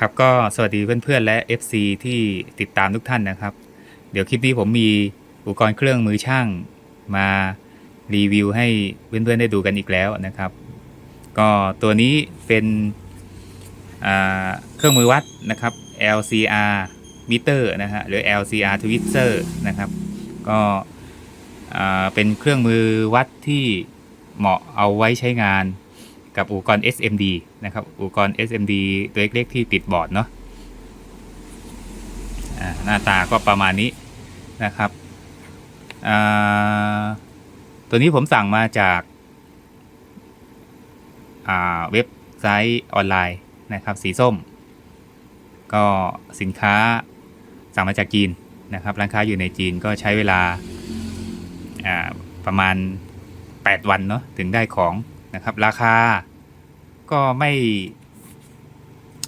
ครับก็สวัสดีเพื่อนๆและ FC ที่ติดตามทุกท่านนะครับ เดี๋ยวคลิปนี้ผมมีอุปกรณ์เครื่องมือช่างมารีวิวให้เพื่อนๆได้ดูกันอีกแล้วนะครับ ก็ตัวนี้เป็นเครื่องมือวัดนะครับ LCR meter นะฮะหรือ LCR twister นะครับ ก็เป็นเครื่องมือวัดที่เหมาะเอาไว้ใช้งานกับอุปกรณ์ SMD นะครับ อุปกรณ์ SMD ตัวเล็กๆที่ติดบอร์ดเนาะหน้าตาก็ประมาณนี้นะครับ ตัวนี้ผมสั่งมาจากาเว็บไซต์ออนไลน์นะครับ สีส้ม ก็สินค้าสั่งมาจากจีนนะครับร้านค้าอยู่ในจีนก็ใช้เวลาาประมาณ 8 วันเนาะถึงได้ของนะครับ ราคา ก็ไม่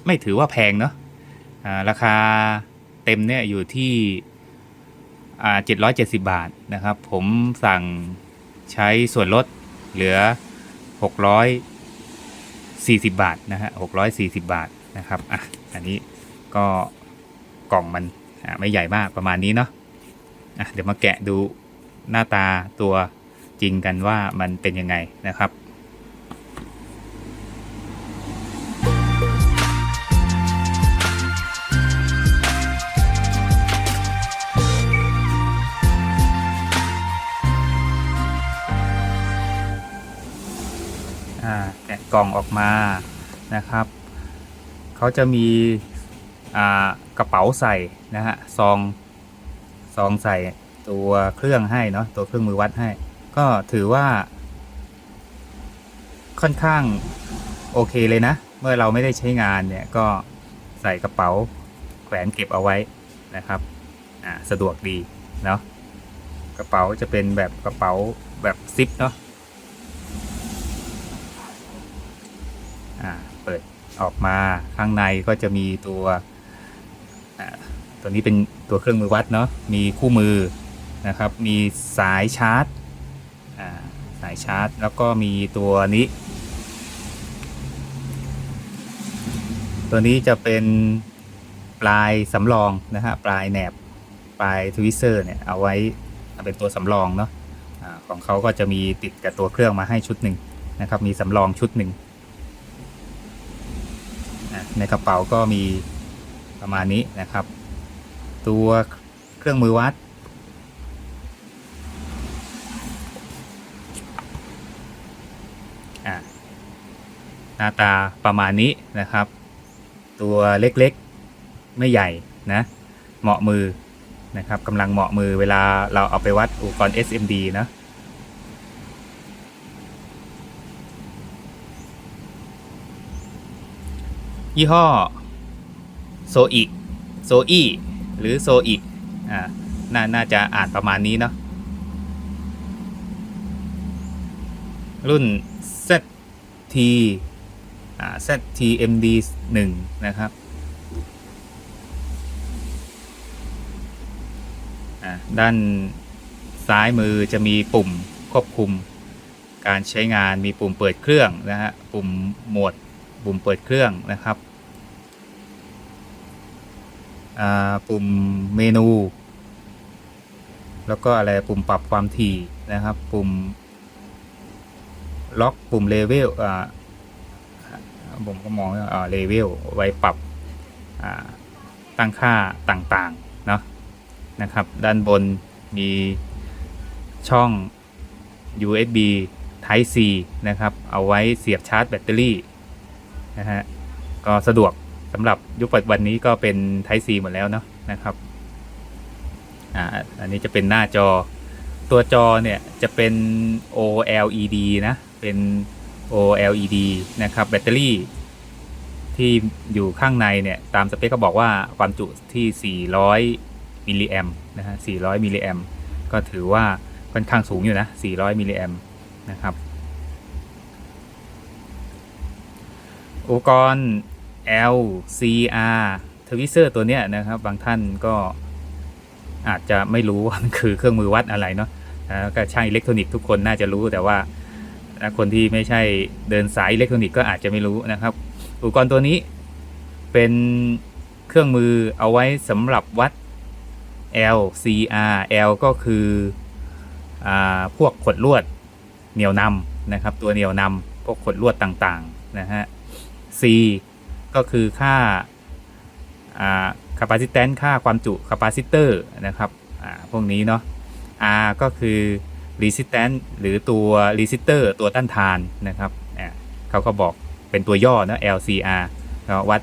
ไม่ถือว่าแพงเนาะราคาเต็มเนี่ยอยู่ที่อ่า770บาทนะครับ ผมสั่งใช้ส่วนลดเหลือ640บาทนะฮะ640บาทนะครับอะอันนี้ก็กล่องมันไม่ใหญ่มากประมาณนี้เนาะะเดี๋ยวมาแกะดูหน้าตาตัวจริงกันว่ามันเป็นยังไงนะครับ กล่องออกมานะครับเขาจะมีกระเป๋าใส่นะฮะซองซองใส่ตัวเครื่องให้เนาะตัวเครื่องมือวัดให้ ก็ถือว่า ค่อนข้างโอเคเลยนะ เมื่อเราไม่ได้ใช้งานเนี่ยก็ใส่กระเป๋าแขวนเก็บเอาไว้นะครับสะดวกดีเนาะกระเป๋าจะเป็นแบบกระเป๋าแบบซิปเนาะ เปิดออกมาข้างในก็จะมีตัวตัวนี้เป็นตัวเครื่องมือวัดเนาะมีคู่มือนะครับ มีสายชาร์จสายชาร์จ แล้วก็มีตัวนี้ ตัวนี้จะเป็นปลายสำรองนะฮะปลายแหนบปลายทวิสเซอร์เนี่ยเอาไว้เป็นตัวสำรองเนาะของเขาก็จะมีติดกับตัวเครื่องมาให้ชุดหนึ่งนะครับ มีสำรองชุดหนึ่ง ในกระเป๋าก็มีประมาณนี้นะครับ ตัวเครื่องมือวัดอะหน้าตาประมาณนี้นะครับ ตัวเล็กๆไม่ใหญ่นะเหมาะมือนะครับกำลังเหมาะมือเวลาเราเอาไปวัดอุปกรณ์ SMD นะ ยี่ห้อโซอิโซอีหรือโซอิอ่านน่าจะอ่านประมาณนี้เนาะรุ่น ZT อ่า ZTMD 1นะครับด้านซ้ายมือจะมีปุ่มควบคุมการใช้งานมีปุ่มเปิดเครื่องนะฮะปุ่มโหมด ปุ่มเปิดเครื่องนะครับปุ่มเมนู แล้วก็อะไรปุ่มปรับความถี่นะครับ ปุ่มล็อกปุ่มเลเวลอ่าผมก็มองว่าเลเวลไว้ปรับอ่าตั้งค่าต่างๆเนาะนะครับ ด้านบนมีช่อง USB Type C นะครับ เอาไว้เสียบชาร์จแบตเตอรี่ นะฮะก็สะดวกสำหรับยุคปัจจุบันนี้ก็เป็น Type C หมดแล้วเนาะนะครับอ่าอันนี้จะเป็นหน้าจอตัวจอเนี่ยจะเป็น OLED นะ เป็น OLED นะครับ แบตเตอรี่ที่อยู่ข้างในเนี่ยตามสเปคก็บอกว่าความจุที่ 400 มิลลิแอมนะฮะ 400 มิลลิแอมก็ถือว่าค่อนข้างสูงอยู่นะ 400 มิลลิแอมนะครับ อุปกรณ์ LCR t w i s e r ตัวเนี้ยนะครับ บางท่านก็อาจจะไม่รู้ว่ามันคือเครื่องมือวัดอะไรเนาะก็ช่างอิเล็กทรอนิกส์ทุกคนน่าจะรู้แต่ว่าคนที่ไม่ใช่เดินสายอิเล็กทรอนิกส์ก็อาจจะไม่รู้นะครับ อุปกรณ์ตัวนี้เป็นเครื่องมือเอาไว้สำหรับวัด L CR L ก็คืออพวกขดลวดเหนี่ยวนำนะครับ ตัวเหนี่ยวนำพวกขดลวดต่างๆนะฮะ C ก็คือค่าอ่า capacitance ค่าความจุ capacitor นะครับพวกนี้เนาะ R ก็คือ resistance หรือตัว resistor ตัวต้านทานนะครับเขาก็บอกเป็นตัวย่อนะ LCR วัด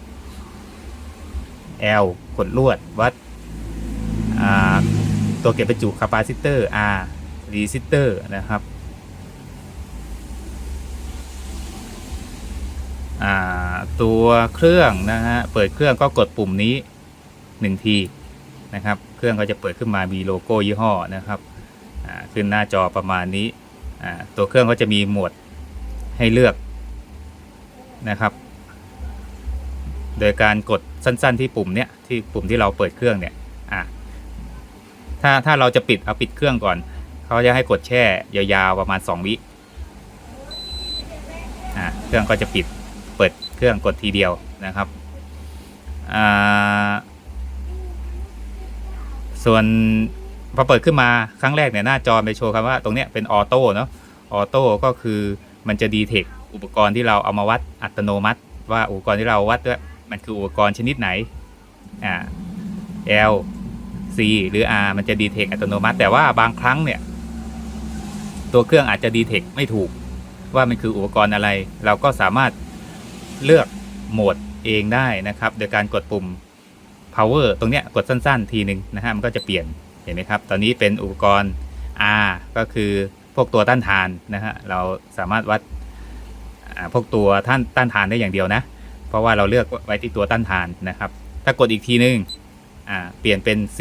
L ขดลวดวัดตัวเก็บประจุ capacitor R resistor นะครับอ่า ตัวเครื่องนะฮะเปิดเครื่องก็กดปุ่มนี้1ทีนะครับ เครื่องก็จะเปิดขึ้นมามีโลโก้ยี่ห้อนะครับขึ้นหน้าจอประมาณนี้ตัวเครื่องก็จะมีหมวดให้เลือกนะครับ โดยการกดสั้น ๆ ที่ปุ่มเนี้ยที่ปุ่มที่เราเปิดเครื่องเนี่ยถ้าถ้าเราจะปิดเอาปิดเครื่องก่อนเขาจะให้กดแช่ยาวๆประมาณ 2 วิอะเครื่องก็จะปิด เปิดเครื่องกดทีเดียวนะครับ ส่วนพอเปิดขึ้นมาครั้งแรกเนี่ยหน้าจอไปโชว์คำว่าตรงเนี้ยเป็นออโต้เนาะออโต้ก็คือมันจะดีเทคอุปกรณ์ที่เราเอามาวัดอัตโนมัติ ว่าอุปกรณ์ที่เราวัดว่ามันคืออุปกรณ์ชนิดไหนอ่า L C หรือ R มันจะดีเทคอัตโนมัติ แต่ว่าบางครั้งเนี่ย ตัวเครื่องอาจจะดีเทคไม่ถูก ว่ามันคืออุปกรณ์อะไร เราก็สามารถ เลือกโหมดเองได้นะครับ โดยการกดปุ่ม power ตรงเนี้ยกดสั้นๆ ทีหนึ่งนะฮะมันก็จะเปลี่ยนเห็นไหมครับ ตอนนี้เป็นอุปกรณ์ R ก็คือพวกตัวต้านทานนะฮะเราสามารถวัดอ่าพวกตัวท่านต้านทานได้อย่างเดียวนะ เพราะว่าเราเลือกไว้ที่ตัวต้านทานนะครับ ถ้ากดอีกทีนึงอ่าเปลี่ยนเป็น C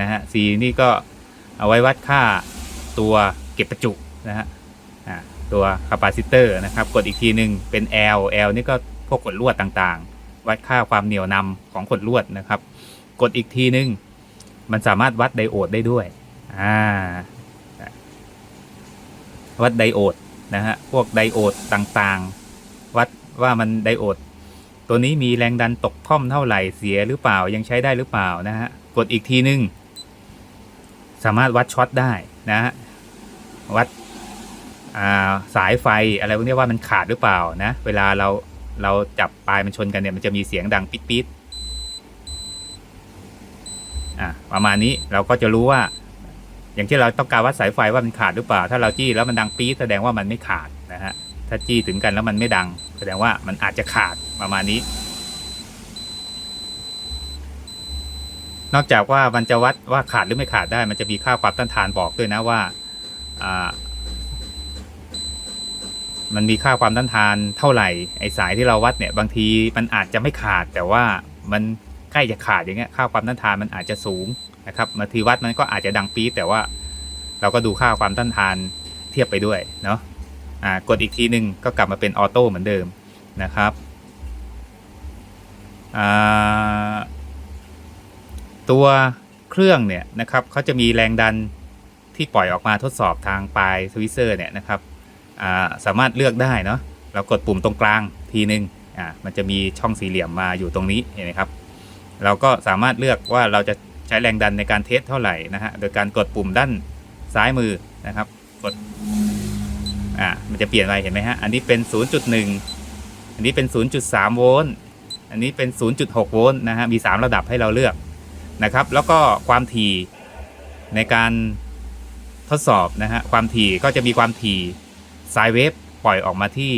นะฮะ C นี่ก็เอาไว้วัดค่าตัวเก็บประจุนะฮะอ่าตัวคาปาซิเตอร์นะครับ กดอีกทีนึงเป็น L L นี่ก็ พวกขดลวดต่างๆ วัดค่าความเหนี่ยวนำของขดลวดนะครับ กดอีกทีนึง มันสามารถวัดไดโอดได้ด้วยอ่าวัดไดโอดนะฮะพวกไดโอดต่างๆ วัดว่ามันไดโอดตัวนี้มีแรงดันตกท่อมเท่าไหร่เสียหรือเปล่ายังใช้ได้หรือเปล่านะฮะกดอีกทีนึง สามารถวัดช็อตได้นะฮะวัดาสายไฟอะไรพวกนี้ว่ามันขาดหรือเปล่านะ เวลาเรา เราจับปลายมันชนกันเนี่ยมันจะมีเสียงดังปิดปิดๆอะประมาณนี้เราก็จะรู้ว่า อย่างที่เราต้องการวัดสายไฟว่ามันขาดหรือเปล่า ถ้าเราจี้แล้วมันดังปี๊ดแสดงว่ามันไม่ขาดนะฮะถ้าจี้ถึงกันแล้วมันไม่ดัง แสดงว่ามันอาจจะขาดประมาณนี้ นอกจากว่ามันจะวัดว่าขาดหรือไม่ขาดได้ มันจะมีค่าความต้านทานบอกด้วยนะว่าอ่า มันมีค่าความต้านทานเท่าไหร่ไอสายที่เราวัดเนี่ยบางทีมันอาจจะไม่ขาดแต่ว่ามันใกล้จะขาดอย่างเงี้ยค่าความต้านทานมันอาจจะสูงนะครับบางทีวัดมันก็อาจจะดังปี๊ดแต่ว่าเราก็ดูค่าความต้านทานเทียบไปด้วยเนาะอ่ากดอีกทีหนึ่งก็กลับมาเป็นออโต้เหมือนเดิมนะครับอ่าตัวเครื่องเนี่ยนะครับเขาจะมีแรงดันที่ปล่อยออกมาทดสอบทางปลายสวิเซอร์เนี่ยนะครับ สามารถเลือกได้เนาะเรากดปุ่มตรงกลางทีหนึ่งอ่ามันจะมีช่องสี่เหลี่ยมมาอยู่ตรงนี้เห็นไหมครับ เราก็สามารถเลือกว่าเราจะใช้แรงดันในการเทสเท่าไหร่นะฮะโดยการกดปุ่มด้านซ้ายมือนะครับ กดอ่ามันจะเปลี่ยนไปเห็นไหมฮะอันนี้เป็น 0.1 อันนี้เป็น 0.3 โวลต์อันนี้เป็น 0.6 โวลต์นะฮะมี 3 ระดับให้เราเลือกนะครับ แล้วก็ความถี่ในการทดสอบนะฮะความถี่ก็จะมีความถี่ ไซน์เวฟปล่อยออกมาที่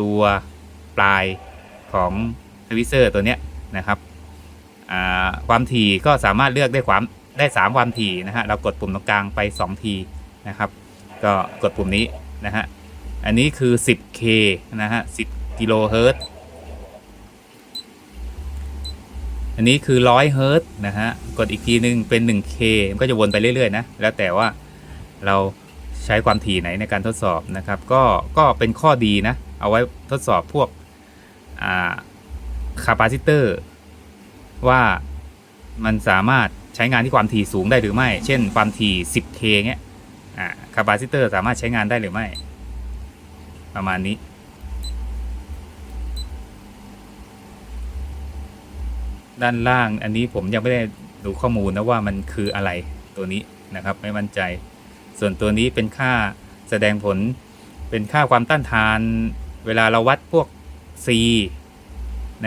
ตัวปลายของทวิเซอร์ตัวเนี้ยนะครับความถี่ก็สามารถเลือกได้ความได้ 3 ความถี่นะฮะเรากดปุ่มตรงกลางไป 2 ทีนะครับ ก็กดปุ่มนี้นะฮะอันนี้คือ 10K นะฮะ 10 กิโลเฮิรตอันนี้คือ 100 เฮิรตนะฮะ กดอีกทีนึงเป็น 1K มันก็จะวนไปเรื่อย ๆ นะ แล้วแต่ว่าเรา ใช้ความถี่ไหนในการทดสอบนะครับ ก็ก็เป็นข้อดีนะ เอาไว้ทดสอบพวกคาปาซิเตอร์ว่ามันสามารถใช้งานที่ความถี่สูงได้หรือไม่ เช่นความถี่ 10K เงี้ยคาปาซิเตอร์สามารถใช้งานได้หรือไม่ ประมาณนี้ด้านล่างอันนี้ผมยังไม่ได้ดูข้อมูลนะว่ามันคืออะไรตัวนี้นะครับ ไม่มั่นใจ ส่วนตัวนี้เป็นค่าแสดงผลเป็นค่าความต้านทาน เวลาเราวัดพวก C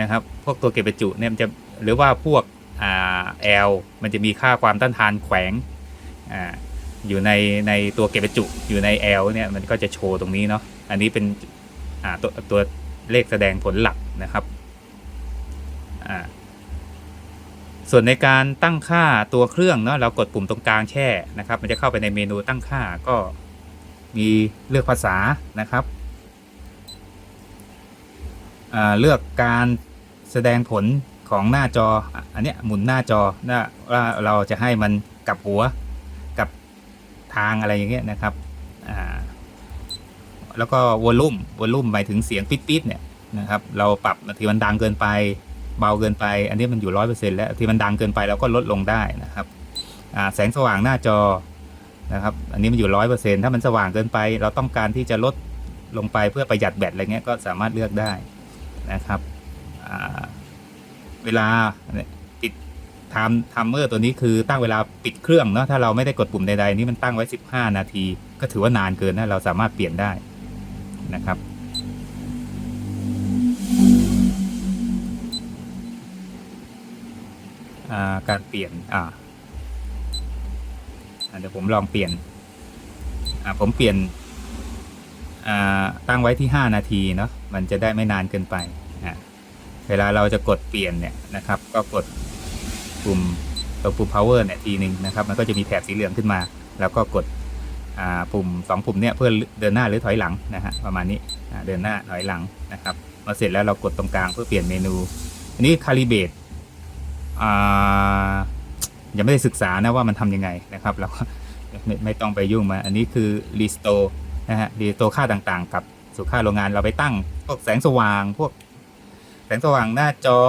นะครับ พวกตัวเก็บประจุเนี่ยมันจะหรือว่าพวกอ่า L มันจะมีค่าความต้านทานแขวงอ่าอยู่ในในตัวเก็บประจุอยู่ใน L เนี่ยมันก็จะโชว์ตรงนี้เนาะอันนี้เป็นอ่าตัวตัวเลขแสดงผลหลักนะครับอ่า ส่วนในการตั้งค่าตัวเครื่องเนาะเรากดปุ่มตรงกลางแช่นะครับ มันจะเข้าไปในเมนูตั้งค่าก็มีเลือกภาษานะครับเลือกการแสดงผลของหน้าจออันนี้หมุนหน้าจอนะว่าเราจะให้มันกลับหัวกับทางอะไรอย่างเงี้ยนะครับแล้วก็วอลลุ่มวอลลุ่มหมายถึงเสียงปิดๆเนี่ยนะครับ เราปรับบางทีมันดังเกินไป เบาเกินไป อันนี้มันอยู่ร้อยเปอร์เซ็นต์แล้วที่มันดังเกินไปเราก็ลดลงได้นะครับแสงสว่างหน้าจอนะครับ อันนี้มันอยู่ร้อยเปอร์เซ็นต์ถ้ามันสว่างเกินไป เราต้องการที่จะลดลงไปเพื่อประหยัดแบตอะไรเงี้ยก็สามารถเลือกได้นะครับเวลาปิดไทม์ไทม์เมอร์ตัวนี้คือตั้งเวลาปิดเครื่องเนาะถ้าเราไม่ได้กดปุ่มใดๆ นี่มันตั้งไว้ 15 นาที ก็ถือว่านานเกินนะเราสามารถเปลี่ยนได้นะครับ การเปลี่ยนอ่าเดี๋ยวผมลองเปลี่ยนอ่าผมเปลี่ยนอ่าตั้งไว้ที่ 5 นาทีเนาะมันจะได้ไม่นานเกินไปอ่าเวลาเราจะกดเปลี่ยนเนี่ยนะครับ ก็กดปุ่มตัวปุ่ม power เนี่ยทีหนึ่งนะครับ มันก็จะมีแถบสีเหลืองขึ้นมา แล้วก็กดอ่าปุ่ม 2 ปุ่มเนี่ยเพื่อเดินหน้าหรือถอยหลังนะฮะประมาณนี้อ่าเดินหน้าถอยหลังนะครับพอเสร็จแล้วเรากดตรงกลางเพื่อเปลี่ยนเมนูอันนี้ calibrate อ่า ยังไม่ได้ศึกษานะว่ามันทำยังไงนะครับ เราก็ไม่ไม่ต้องไปยุ่งมา อันนี้คือ restore นะฮะ restore ค่าต่างๆ กับสู่ค่าโรงงานเราไปตั้งพวกแสงสว่างพวกแสงสว่างหน้าจอ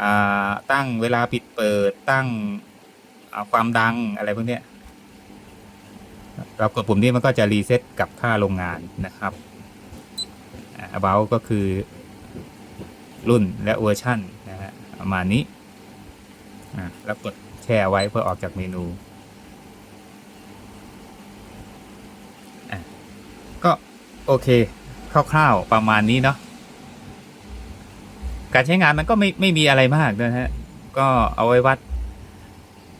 อาตั้งเวลาปิดเปิดตั้งความดังอะไรพวกเนี้ยเรากดปุ่มนี้มันก็จะรีเซ็ตกับค่าโรงงานนะครับอ่า about ก็คือรุ่นและเวอร์ชันนะฮะประมาณนี้ อะแล้วกดแช่ไว้เพื่อออกจากเมนูอะก็โอเคคร่าวๆประมาณนี้เนาะการใช้งานมันก็ไม่ไม่มีอะไรมากนะฮะ ก็เอาไว้วัด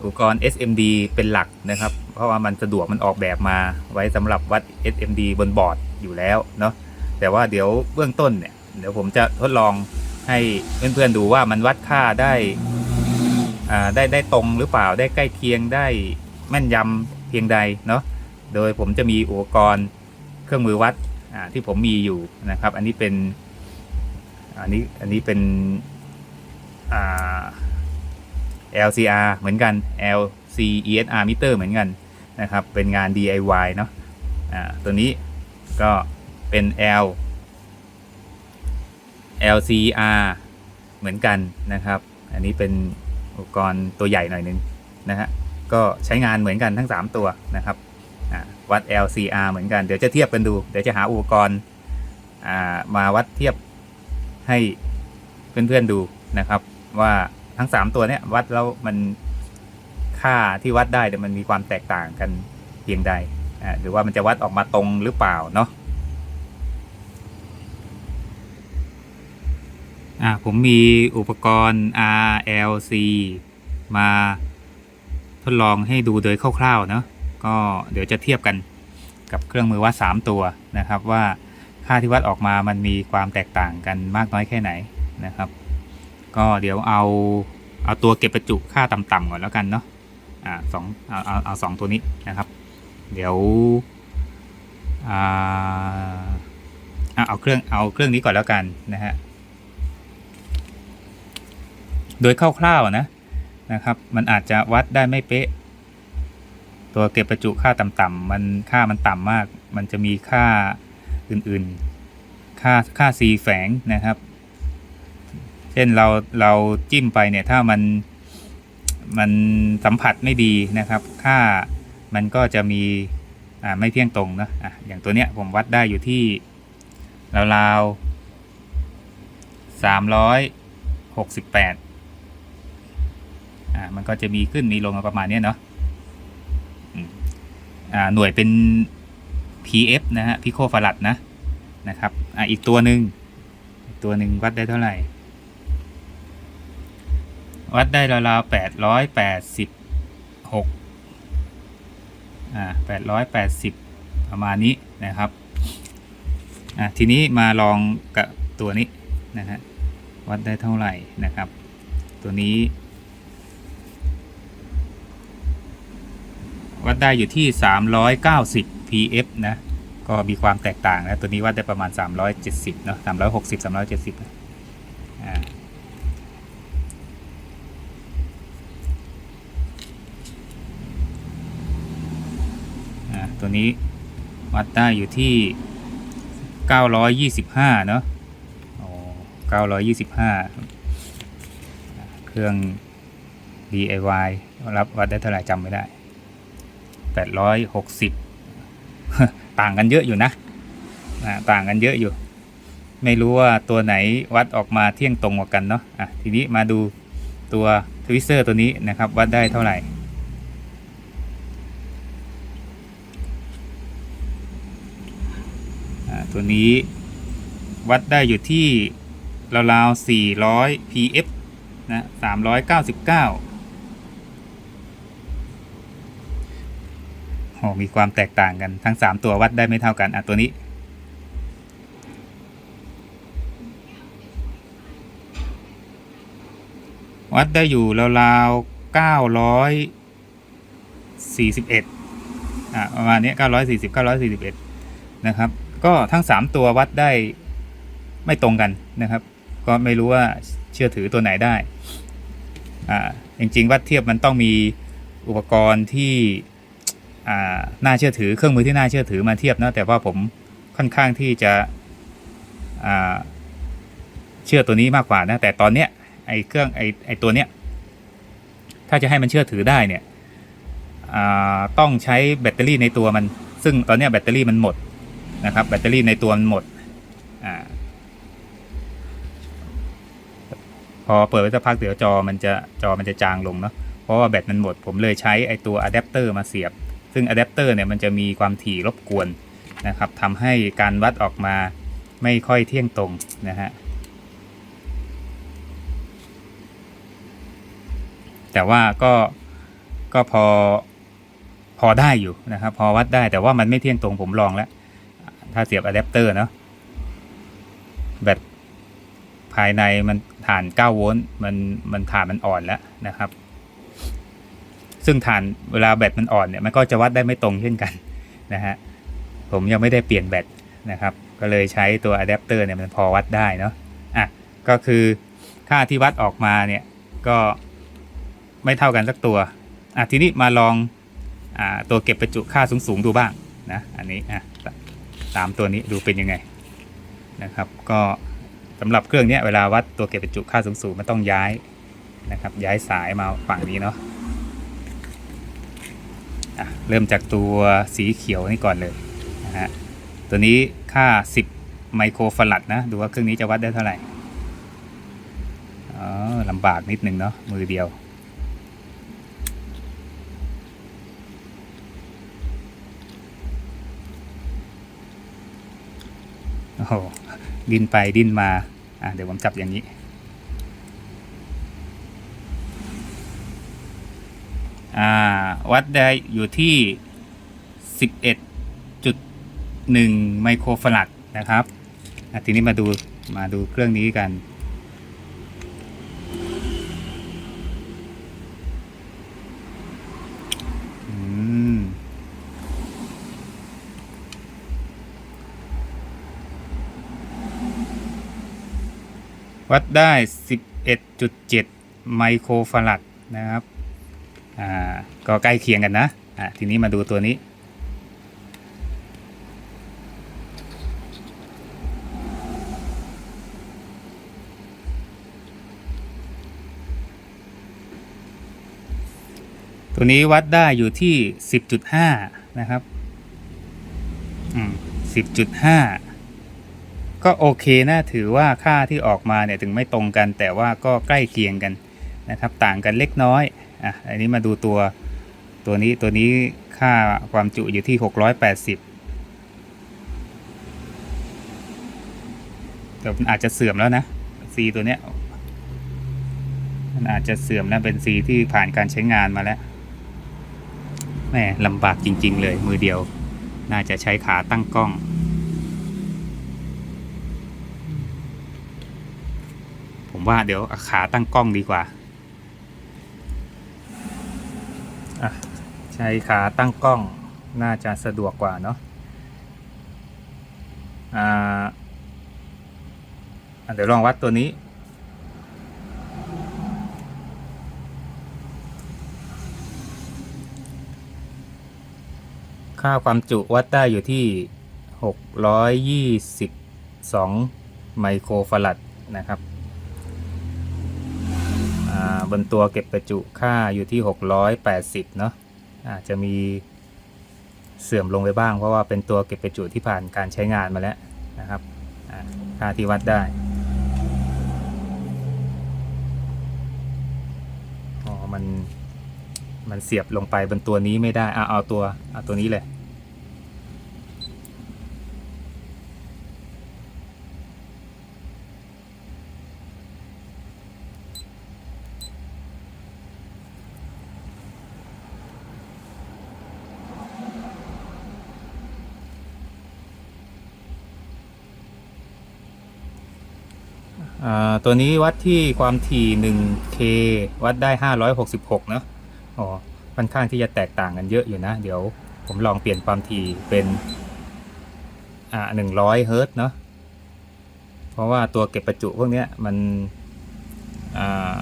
อุปกรณ์ SMD เป็นหลักนะครับ เพราะว่ามันสะดวกมันออกแบบมาไว้สำหรับวัด SMD บนบอร์ดอยู่แล้วเนาะแต่ว่าเดี๋ยวเบื้องต้นเนี่ย เดี๋ยวผมจะทดลองให้เพื่อนๆดูว่ามันวัดค่าได้ ได้ได้ตรงหรือเปล่าได้ใกล้เคียงได้แม่นยำเพียงใดเนาะโดยผมจะมีอุปกรณ์เครื่องมือวัดที่ผมมีอยู่นะครับ อันนี้เป็นอันนี้อันนี้เป็น LCR เหมือนกัน LCESR meter เหมือนกันนะครับ เป็นงาน DIY เนาะอ่าตัวนี้ก็เป็น L LCR เหมือนกันนะครับ อันนี้เป็น อุปกรณ์ตัวใหญ่หน่อยนึงนะฮะก็ใช้งานเหมือนกันทั้ง 3 ตัวนะครับวัด LCR เหมือนกันเดี๋ยวจะเทียบกันดู เดี๋ยวจะหาอุปกรณ์มาวัดเทียบให้เพื่อนๆดูนะครับ ว่าทั้ง 3 ตัวเนี้ยวัดแล้วมันค่าที่วัดได้เนี่ยมันมีความแตกต่างกันเพียงใดหรือว่ามันจะวัดออกมาตรงหรือเปล่าเนาะ อ่าผมมีอุปกรณ์ RLC มาทดลองให้ดูโดยคร่าวๆเนาะก็เดี๋ยวจะเทียบกันกับเครื่องมือวัด3 ตัวนะครับว่าค่าที่วัดออกมามันมีความแตกต่างกันมากน้อยแค่ไหนนะครับ ก็เดี๋ยวเอาเอาตัวเก็บประจุค่าต่ำๆก่อนแล้วกันเนาะอ่าสองเอาเอาเอาสองตัวนี้นะครับ เดี๋ยวอ่าอะเอาเครื่องเอาเครื่องนี้ก่อนแล้วกันนะฮะ โดยคร่าวๆนะนะครับ มันอาจจะวัดได้ไม่เป๊ะ ตัวเก็บประจุค่าต่ำๆมันค่ามันต่ำมาก มันจะมีค่าอื่นๆ ค่าค่า C แฝงนะครับ เช่นเราเราจิ้มไปเนี่ยถ้ามันมันสัมผัสไม่ดีนะครับ ค่ามันก็จะมีอ่าไม่เที่ยงตรงนะอะอย่างตัวเนี้ยผมวัดได้อยู่ที่ราวๆสามร้อยหกสิบแปด อ่ามันก็จะมีขึ้นมีลงประมาณนี้เนาะอ่าหน่วยเป็น PF นะฮะพิโคฟารัดนะนะครับอ่าอีกตัวหนึ่งตัวหนึ่งวัดได้เท่าไหร่ วัดได้ราวๆแปดร้อยแปดสิบหกอ่าแปดร้อยแปดสิบประมาณนี้นะครับอะทีนี้มาลองกับตัวนี้นะฮะวัดได้เท่าไหร่นะครับ ตัวนี้ วัด ได้อยู่ที่ 390 pf นะ ก็มีความแตกต่างนะ ตัวนี้วัดได้ประมาณ 370เนอะ360 370นะอ่าอ่าตัวนี้วัดได้อยู่ที่ 925 เนอะโอ้925 เครื่อง DIY รับวัดได้เท่าไหร่จำไม่ได้ 860 ต่างกันเยอะอยู่นะต่างกันเยอะอยู่ ไม่รู้ว่าตัวไหนวัดออกมาเที่ยงตรงกว่ากันเนาะอะทีนี้มาดูตัวทวิสเตอร์ตัวนี้นะครับวัดได้เท่าไหร่ตัวนี้วัดได้อยู่ที่ราวๆ400 pf นะ399 โอ้มีความแตกต่างกันทั้ง 3 ตัววัดได้ไม่เท่ากันอะตัวนี้วัดได้อยู่ราวๆ941อะประมาณนี้940 941นะครับ ก็ทั้ง3ตัววัดได้ไม่ตรงกันนะครับ ก็ไม่รู้ว่าเชื่อถือตัวไหนได้อ่าจริงๆ วัดเทียบมันต้องมีอุปกรณ์ที่ น่าเชื่อถือเครื่องมือที่น่าเชื่อถือมาเทียบนะแต่ว่าผมค่อนข้างที่จะเชื่อตัวนี้มากกว่านะแต่ตอนเนี้ยไอ้เครื่องไอ้ไอ้ตัวเนี้ยถ้าจะให้มันเชื่อถือได้เนี่ยต้องใช้แบตเตอรี่ในตัวมัน ซึ่งตอนเนี้ยแบตเตอรี่มันหมดนะครับ แบตเตอรี่ในตัวมันหมดอพอเปิดไว้สักพักเดี๋ยวจอมันจะจอมันจะจางลงเนาะเพราะว่าแบตมันหมด ผมเลยใช้ไอตัวอะแดปเตอร์มาเสียบ ซึ่งอะแดปเตอร์เนี่ยมันจะมีความถี่รบกวนนะครับทำให้การวัดออกมาไม่ค่อยเที่ยงตรงนะฮะแต่ว่าก็ก็พอพอได้อยู่นะครับ พอวัดได้แต่ว่ามันไม่เที่ยงตรงผมลองแล้ว ถ้าเสียบอะแดปเตอร์เนาะแบตภายในมันฐาน 9 โวลต์มันมันฐานมันอ่อนแล้วนะครับ ซึ่งฐานเวลาแบตมันอ่อนเนี่ยมันก็จะวัดได้ไม่ตรงเช่นกันนะฮะผมยังไม่ได้เปลี่ยนแบตนะครับ ก็เลยใช้ตัวอะแดปเตอร์เนี่ยมันพอวัดได้เนาะอะก็คือค่าที่วัดออกมาเนี่ยก็ไม่เท่ากันสักตัวอะทีนี้มาลองอ่าตัวเก็บประจุค่าสูงๆดูบ้างนะอันนี้อะตามตัวนี้ดูเป็นยังไงนะครับ ก็สำหรับเครื่องเนี้ยเวลาวัดตัวเก็บประจุค่าสูงๆมันต้องย้ายนะครับย้ายสายมาฝั่งนี้เนาะ เริ่มจากตัวสีเขียวนี่ก่อนเลยนะฮะตัวนี้ค่า 10 ไมโครฟารัดนะดูว่าเครื่องนี้จะวัดได้เท่าไหร่อ๋อลำบากนิดนึงเนาะมือเดียวโอ้โหดิ้นไปดิ้นมาอะเดี๋ยวผมจับอย่างนี้อ่า วัดได้อยู่ที่ 11.1 ไมโครฟารัดนะครับทีนี้มาดูมาดูเครื่องนี้กัน วัดได้ 11.7 ไมโครฟารัดนะครับ อ่าก็ใกล้เคียงกันนะอ่าทีนี้มาดูตัวนี้ ตัวนี้วัดได้อยู่ที่ 10.5 นะครับอืม10.5ก็โอเคนะถือว่าค่าที่ออกมาเนี่ยถึงไม่ตรงกัน แต่ว่าก็ใกล้เคียงกันนะครับ ต่างกันเล็กน้อย อะอันนี้มาดูตัวตัวนี้ตัวนี้ค่าความจุอยู่ที่ 680แต่มันอาจจะเสื่อมแล้วนะ C ตัวเนี้ยมันอาจจะเสื่อมนะเป็น C ที่ผ่านการใช้งานมาแล้วแหม่ลำบากจริง ๆ เลยมือเดียว น่าจะใช้ขาตั้งกล้องผมว่าเดี๋ยวขาตั้งกล้องดีกว่าอะ ใช้ขาตั้งกล้องน่าจะสะดวกกว่าเนาะอ่าเดี๋ยวลองวัดตัวนี้ค่าความจุวัดได้อยู่ที่ 622 ไมโครฟารัดนะครับ บนตัวเก็บประจุค่าอยู่ที่ 680 เนาะ อาจจะมีเสื่อมลงไปบ้าง เพราะว่าเป็นตัวเก็บประจุที่ผ่านการใช้งานมาแล้วนะครับอ่าค่าที่วัดได้อ๋อมันมันเสียบลงไปบนตัวนี้ไม่ได้อะเอาตัวเอาตัวนี้เลย อ่า ตัวนี้วัดที่ความถี่ 1K วัดได้ 566 เนอะอ๋อค่อนข้างที่จะแตกต่างกันเยอะอยู่นะ เดี๋ยวผมลองเปลี่ยนความถี่เป็น อ่า100เฮิรตเนาะเพราะว่าตัวเก็บประจุพวกเนี้ยมัน อ่า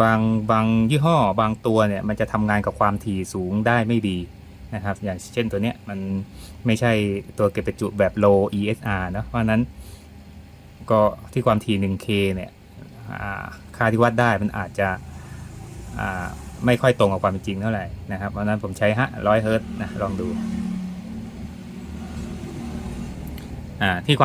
บางบางยี่ห้อบางตัวเนี่ย มันจะทำงานกับความถี่สูงได้ไม่ดีนะครับ อย่างเช่นตัวเนี้ยมันไม่ใช่ตัวเก็บประจุแบบ low ESR เนอะเพราะนั้น ก็ที่ความถี่ 1K เนี่ยค่าที่วัดได้มันอาจจะไม่ค่อยตรงกับความเป็นจริงเท่าไหร่นะครับเพราะนั้นผมใช้ฮะร้อยเฮิรตนะลองดูที่ความ